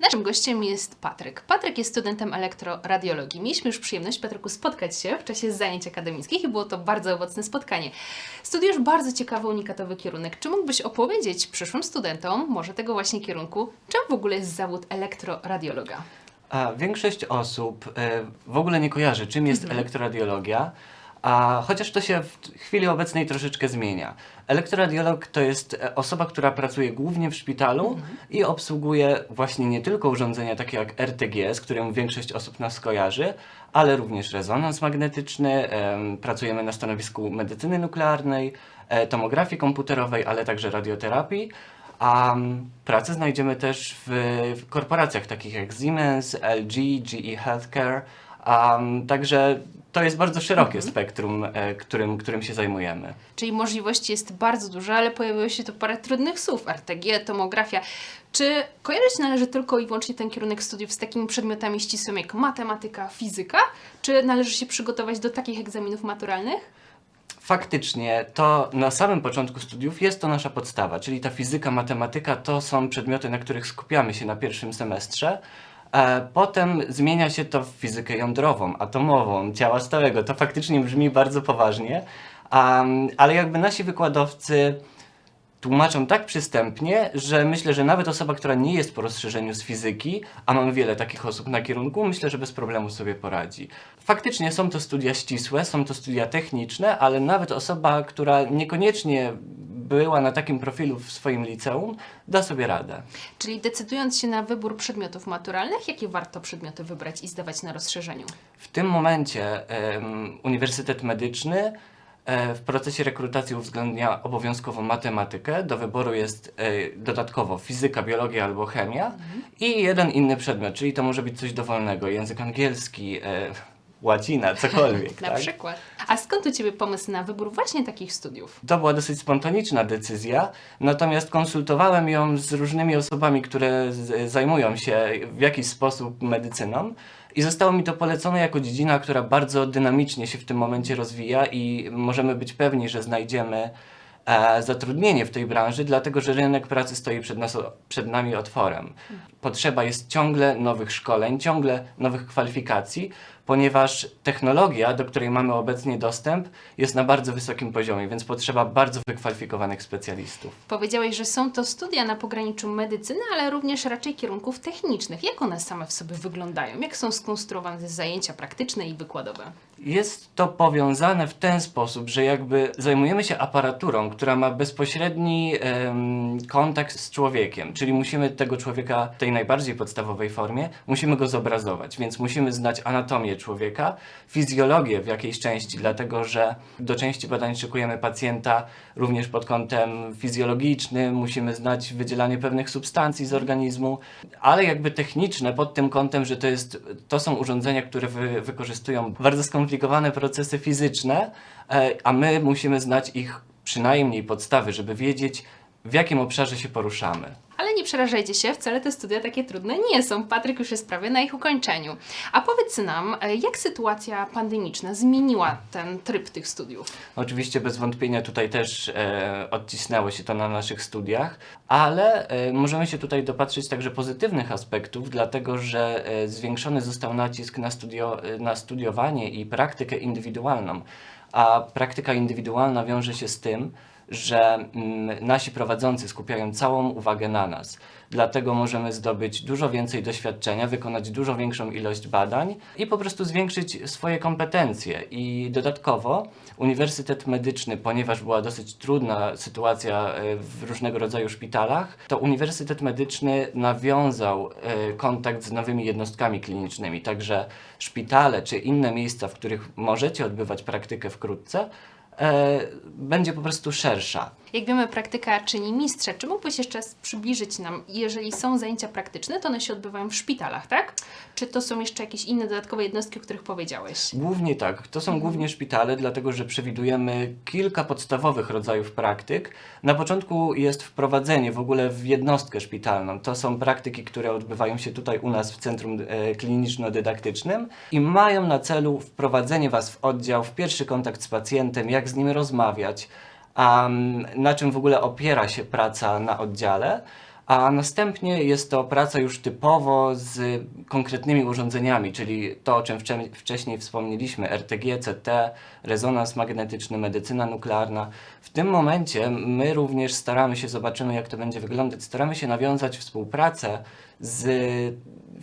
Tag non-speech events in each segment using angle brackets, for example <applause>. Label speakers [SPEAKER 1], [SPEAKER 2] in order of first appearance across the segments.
[SPEAKER 1] Naszym gościem jest Patryk. Patryk jest studentem elektroradiologii. Mieliśmy już przyjemność, Patryku, spotkać się w czasie zajęć akademickich i było to bardzo owocne spotkanie. Studiujesz bardzo ciekawy, unikatowy kierunek. Czy mógłbyś opowiedzieć przyszłym studentom, może tego właśnie kierunku, czym w ogóle jest zawód elektroradiologa?
[SPEAKER 2] A większość osób e, w ogóle nie kojarzy, czym jest
[SPEAKER 1] Mhm.
[SPEAKER 2] elektroradiologia, a chociaż to się w chwili obecnej troszeczkę zmienia. Elektroradiolog to jest e, osoba, która pracuje głównie w szpitalu
[SPEAKER 1] Mhm.
[SPEAKER 2] i obsługuje właśnie nie tylko urządzenia takie jak RTG, z którym większość osób nas kojarzy, ale również rezonans magnetyczny, em, pracujemy na stanowisku medycyny nuklearnej, e, tomografii komputerowej, ale także radioterapii. A pracę znajdziemy też w korporacjach takich jak Siemens, LG, GE Healthcare. Mm, także to jest bardzo szerokie spektrum, e, którym, którym się zajmujemy.
[SPEAKER 1] Czyli możliwości jest bardzo dużo, ale pojawiło się tu parę trudnych słów. RTG, tomografia. Czy kojarzyć należy tylko i wyłącznie ten kierunek studiów z takimi przedmiotami ścisłymi jak matematyka, fizyka? Czy należy się przygotować do takich egzaminów maturalnych?
[SPEAKER 2] Faktycznie, to na samym początku studiów jest to nasza podstawa, czyli ta fizyka, matematyka to są przedmioty, na których skupiamy się na pierwszym semestrze. E, Potem zmienia się to w fizykę jądrową, atomową, ciała stałego. To faktycznie brzmi bardzo poważnie, ale jakby nasi wykładowcy tłumaczą tak przystępnie, że myślę, że nawet osoba, która nie jest po rozszerzeniu z fizyki, a mamy wiele takich osób na kierunku, myślę, że bez problemu sobie poradzi. Faktycznie są to studia ścisłe, są to studia techniczne, ale nawet osoba, która niekoniecznie była na takim profilu w swoim liceum, da sobie radę.
[SPEAKER 1] Czyli decydując się na wybór przedmiotów maturalnych, jakie warto przedmioty wybrać i zdawać na rozszerzeniu?
[SPEAKER 2] W tym momencie em, Uniwersytet Medyczny e, w procesie rekrutacji uwzględnia obowiązkowo matematykę. Do wyboru jest e, dodatkowo fizyka, biologia albo chemia i jeden inny przedmiot, czyli to może być coś dowolnego, język angielski, e, łacina, cokolwiek. <laughs>
[SPEAKER 1] Na
[SPEAKER 2] tak?
[SPEAKER 1] przykład. A skąd u Ciebie pomysł na wybór właśnie takich studiów?
[SPEAKER 2] To była dosyć spontaniczna decyzja, natomiast konsultowałem ją z różnymi osobami, które z, zajmują się w jakiś sposób medycyną i zostało mi to polecone jako dziedzina, która bardzo dynamicznie się w tym momencie rozwija i możemy być pewni, że znajdziemy e, zatrudnienie w tej branży, dlatego że rynek pracy stoi przed, nas, przed nami otworem. Potrzeba jest ciągle nowych szkoleń, ciągle nowych kwalifikacji, ponieważ technologia, do której mamy obecnie dostęp, jest na bardzo wysokim poziomie, więc potrzeba bardzo wykwalifikowanych specjalistów.
[SPEAKER 1] Powiedziałeś, że są to studia na pograniczu medycyny, ale również raczej kierunków technicznych. Jak one same w sobie wyglądają? Jak są skonstruowane zajęcia praktyczne i wykładowe?
[SPEAKER 2] Jest to powiązane w ten sposób, że jakby zajmujemy się aparaturą, która ma bezpośredni em, kontakt z człowiekiem, czyli musimy tego człowieka w tej najbardziej podstawowej formie, musimy go zobrazować, więc musimy znać anatomię człowieka, fizjologię w jakiejś części, dlatego że do części badań szykujemy pacjenta również pod kątem fizjologicznym, musimy znać wydzielanie pewnych substancji z organizmu, ale jakby techniczne pod tym kątem, że to, jest, to są urządzenia, które wy, wykorzystują bardzo skomplikowane procesy fizyczne, e, a my musimy znać ich przynajmniej podstawy, żeby wiedzieć, w jakim obszarze się poruszamy.
[SPEAKER 1] Nie przerażajcie się, wcale te studia takie trudne nie są. Patryk już jest prawie na ich ukończeniu. A powiedz nam, e, jak sytuacja pandemiczna zmieniła ten tryb tych studiów?
[SPEAKER 2] Oczywiście bez wątpienia tutaj też e, odcisnęło się to na naszych studiach, ale e, możemy się tutaj dopatrzyć także pozytywnych aspektów, dlatego że e, zwiększony został nacisk na, studio, e, na studiowanie i praktykę indywidualną. A praktyka indywidualna wiąże się z tym, że mm, nasi prowadzący skupiają całą uwagę na nas. Dlatego możemy zdobyć dużo więcej doświadczenia, wykonać dużo większą ilość badań i po prostu zwiększyć swoje kompetencje. I dodatkowo Uniwersytet Medyczny, ponieważ była dosyć trudna sytuacja e, w różnego rodzaju szpitalach, to Uniwersytet Medyczny nawiązał e, kontakt z nowymi jednostkami klinicznymi. Także szpitale czy inne miejsca, w których możecie odbywać praktykę wkrótce, będzie po prostu szersza.
[SPEAKER 1] Jak wiemy, praktyka czyni mistrza. Czy mógłbyś jeszcze raz przybliżyć nam, jeżeli są zajęcia praktyczne, to one się odbywają w szpitalach, tak? Czy to są jeszcze jakieś inne dodatkowe jednostki, o których powiedziałeś?
[SPEAKER 2] Głównie tak. To są głównie szpitale, dlatego że przewidujemy kilka podstawowych rodzajów praktyk. Na początku jest wprowadzenie w ogóle w jednostkę szpitalną. To są praktyki, które odbywają się tutaj u nas w Centrum e, Kliniczno-Dydaktycznym i mają na celu wprowadzenie Was w oddział, w pierwszy kontakt z pacjentem, jak z nim rozmawiać, na czym w ogóle opiera się praca na oddziale. a następnie jest to praca już typowo z konkretnymi urządzeniami, czyli to, o czym wcze- wcześniej wspomnieliśmy, RTG, CT, rezonans magnetyczny, medycyna nuklearna. W tym momencie my również staramy się, zobaczymy jak to będzie wyglądać, staramy się nawiązać współpracę z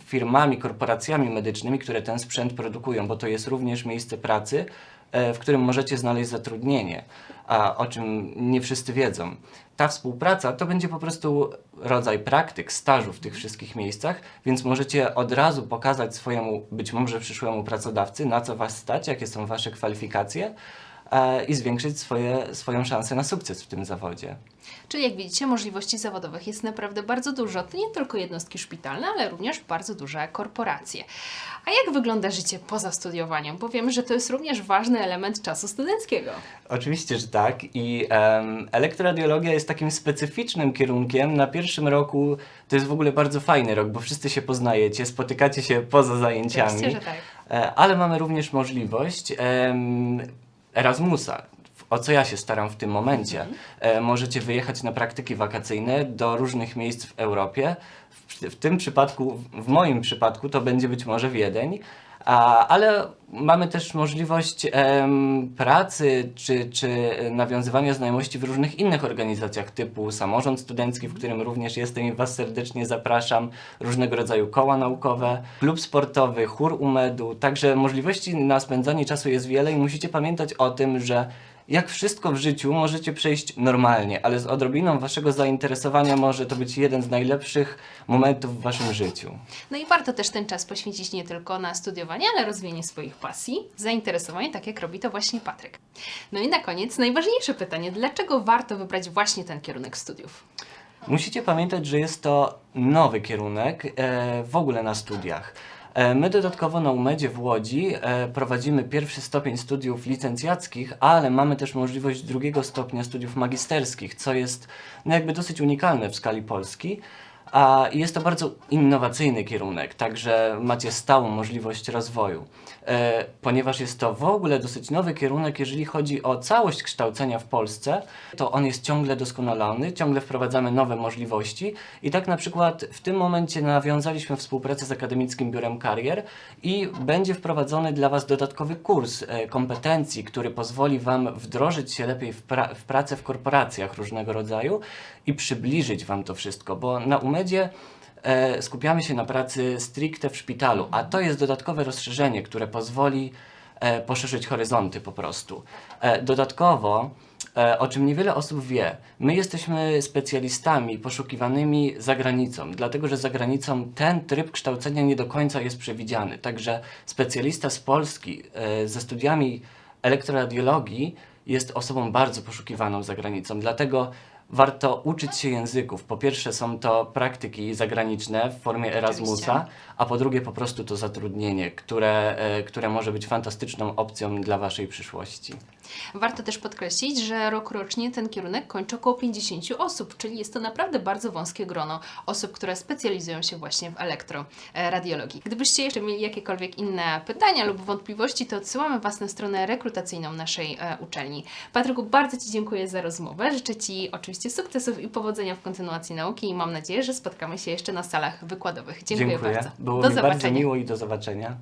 [SPEAKER 2] firmami, korporacjami medycznymi, które ten sprzęt produkują, bo to jest również miejsce pracy, w którym możecie znaleźć zatrudnienie, a o czym nie wszyscy wiedzą. Ta współpraca to będzie po prostu rodzaj praktyk, stażu w tych wszystkich miejscach, więc możecie od razu pokazać swojemu, być może przyszłemu pracodawcy, na co was stać, jakie są wasze kwalifikacje e, i zwiększyć swoje, swoją szansę na sukces w tym zawodzie.
[SPEAKER 1] Czyli jak widzicie, możliwości zawodowych jest naprawdę bardzo dużo. To nie tylko jednostki szpitalne, ale również bardzo duże korporacje. A jak wygląda życie poza studiowaniem? Bo wiemy, że to jest również ważny element czasu studenckiego.
[SPEAKER 2] Oczywiście, że tak. I em, elektroradiologia jest takim specyficznym kierunkiem. Na pierwszym roku to jest w ogóle bardzo fajny rok, bo wszyscy się poznajecie, spotykacie się poza zajęciami.
[SPEAKER 1] Oczywiście, że tak.
[SPEAKER 2] E, Ale mamy również możliwość em, Erasmusa, o co ja się staram w tym momencie. E, Możecie wyjechać na praktyki wakacyjne do różnych miejsc w Europie. W, w tym przypadku, w moim przypadku, to będzie być może Wiedeń. A, ale mamy też możliwość em, pracy czy, czy nawiązywania znajomości w różnych innych organizacjach typu samorząd studencki, w którym również jestem i Was serdecznie zapraszam, różnego rodzaju koła naukowe, klub sportowy, chór UMED-u, także możliwości na spędzanie czasu jest wiele i musicie pamiętać o tym, że jak wszystko w życiu możecie przejść normalnie, ale z odrobiną Waszego zainteresowania może to być jeden z najlepszych momentów w Waszym życiu.
[SPEAKER 1] No i warto też ten czas poświęcić nie tylko na studiowanie, ale rozwijanie swoich pasji, zainteresowań, tak jak robi to właśnie Patryk. No i na koniec najważniejsze pytanie: dlaczego warto wybrać właśnie ten kierunek studiów?
[SPEAKER 2] Musicie pamiętać, że jest to nowy kierunek e, w ogóle na studiach. E, my dodatkowo na UMEDzie w Łodzi e, prowadzimy pierwszy stopień studiów licencjackich, ale mamy też możliwość drugiego stopnia studiów magisterskich, co jest no jakby dosyć unikalne w skali Polski. A jest to bardzo innowacyjny kierunek, także macie stałą możliwość rozwoju. E, ponieważ jest to w ogóle dosyć nowy kierunek, jeżeli chodzi o całość kształcenia w Polsce, to on jest ciągle doskonalany, ciągle wprowadzamy nowe możliwości i tak na przykład w tym momencie nawiązaliśmy współpracę z Akademickim Biurem Karier i będzie wprowadzony dla Was dodatkowy kurs e, kompetencji, który pozwoli Wam wdrożyć się lepiej w, pra- w pracę w korporacjach różnego rodzaju i przybliżyć Wam to wszystko, bo na umedzie e, skupiamy się na pracy stricte w szpitalu, a to jest dodatkowe rozszerzenie, które pozwoli e, poszerzyć horyzonty po prostu. E, dodatkowo, e, o czym niewiele osób wie, my jesteśmy specjalistami poszukiwanymi za granicą, dlatego że za granicą ten tryb kształcenia nie do końca jest przewidziany. Także specjalista z Polski ze studiami elektroradiologii jest osobą bardzo poszukiwaną za granicą. Dlatego warto uczyć się języków. Po pierwsze są to praktyki zagraniczne w formie Erasmusa, a po drugie po prostu to zatrudnienie, które, e, które może być fantastyczną opcją dla Waszej przyszłości.
[SPEAKER 1] Warto też podkreślić, że rok rocznie ten kierunek kończy około 50 osób, czyli jest to naprawdę bardzo wąskie grono osób, które specjalizują się właśnie w elektroradiologii. Gdybyście jeszcze mieli jakiekolwiek inne pytania lub wątpliwości, to odsyłamy Was na stronę rekrutacyjną naszej e, uczelni. Patryku, bardzo Ci dziękuję za rozmowę. Życzę Ci oczywiście sukcesów i powodzenia w kontynuacji nauki i mam nadzieję, że spotkamy się jeszcze na salach wykładowych. Dziękuję, bardzo.
[SPEAKER 2] Było
[SPEAKER 1] do
[SPEAKER 2] mi
[SPEAKER 1] zobaczenia.
[SPEAKER 2] bardzo miło i do zobaczenia.